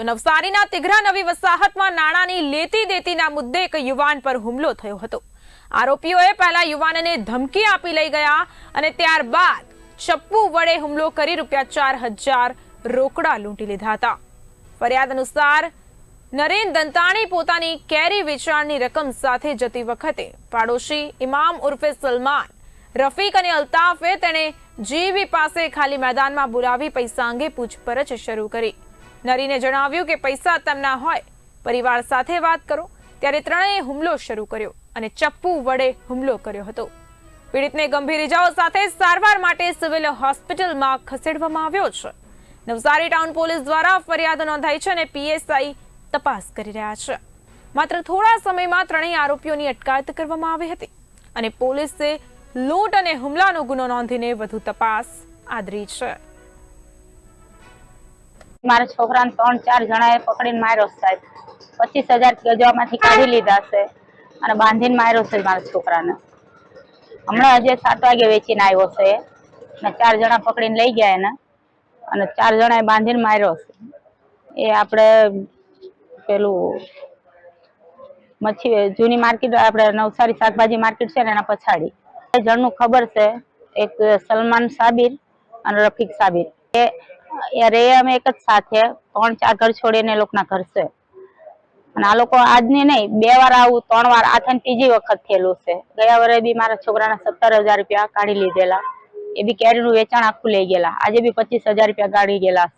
તો નવસારીના તિઘરા નવી વસાહતમાં નાણાંની લેતી દેતીના મુદ્દે એક યુવાન પર હુમલો થયો હતો. આરોપીઓએ પહેલા યુવાનને ધમકી આપી લઈ ગયા અને ત્યારબાદ ચપ્પુ વડે હુમલો કરી રૂપિયા ચાર હજાર રોકડા લૂંટી લીધા હતા. ફરિયાદ અનુસાર, નરેન દંતાણી પોતાની કેરી વેચાણની રકમ સાથે જતી વખતે પાડોશી ઇમામ ઉર્ફે સલમાન, રફીક અને અલ્તાફે તેણે જીવી પાસે ખાલી મેદાનમાં બોલાવી પૈસા અંગે પૂછપરછ શરૂ કરી. નરીને જણાવ્યું કે પૈસા તેમના હોય, પરિવાર સાથે વાત કરો. ત્યારે ત્રણેય હુમલો શરૂ કર્યો અને ચપ્પુ વડે હુમલો કર્યો હતો. પીડિતને ગંભીર ઇજાઓ સાથે સારવાર માટે સિવિલ હોસ્પિટલમાં ખસેડવામાં આવ્યો છે. નવસારી ટાઉન પોલીસ દ્વારા ફરિયાદ નોંધાઈ છે અને પીએસઆઈ તપાસ કરી રહ્યા છે. માત્ર થોડા સમયમાં ત્રણેય આરોપીઓની અટકાયત કરવામાં આવી હતી અને પોલીસે લૂંટ અને હુમલાનો ગુનો નોંધીને વધુ તપાસ આદરી છે. મારા છોકરાને ત્રણ, ચાર જણાએ પકડીને માર્યો સાહેબ. પચીસ હજાર ગજવામાંથી કાઢી લીધા છે અને બાંધીને માર્યો છે મારા છોકરાને. હમણાં હજી સાત વાગે વેચીને આવ્યો છે અને ચાર જણા પકડીને લઈ ગયા એને. અને ચાર જણાએ બાંધીને માર્યો છે. એ આપણે પેલું મચ્છી, જૂની માર્કેટ, આપણે નવસારી શાકભાજી માર્કેટ છે ને એના પછાડી. એ જણનું ખબર છે, એક સલમાન સાબિર અને રફીક સાબિર. એ રે અમે એક જ સાથે, ત્રણ ચાર ઘર છોડીને લોકોના ઘર છે. અને આ લોકો આજની નહીં, બે વાર આવું, ત્રણ વાર, આ થઈને ત્રીજી વખત થયેલું છે. ગયા વર્ષે બી મારા છોકરાના સત્તર હજાર રૂપિયા કાઢી લીધેલા. એ બી કેરીનું વેચાણ આખું લઈ ગયેલા. આજે બી પચીસ હજાર રૂપિયા કાઢી ગયેલા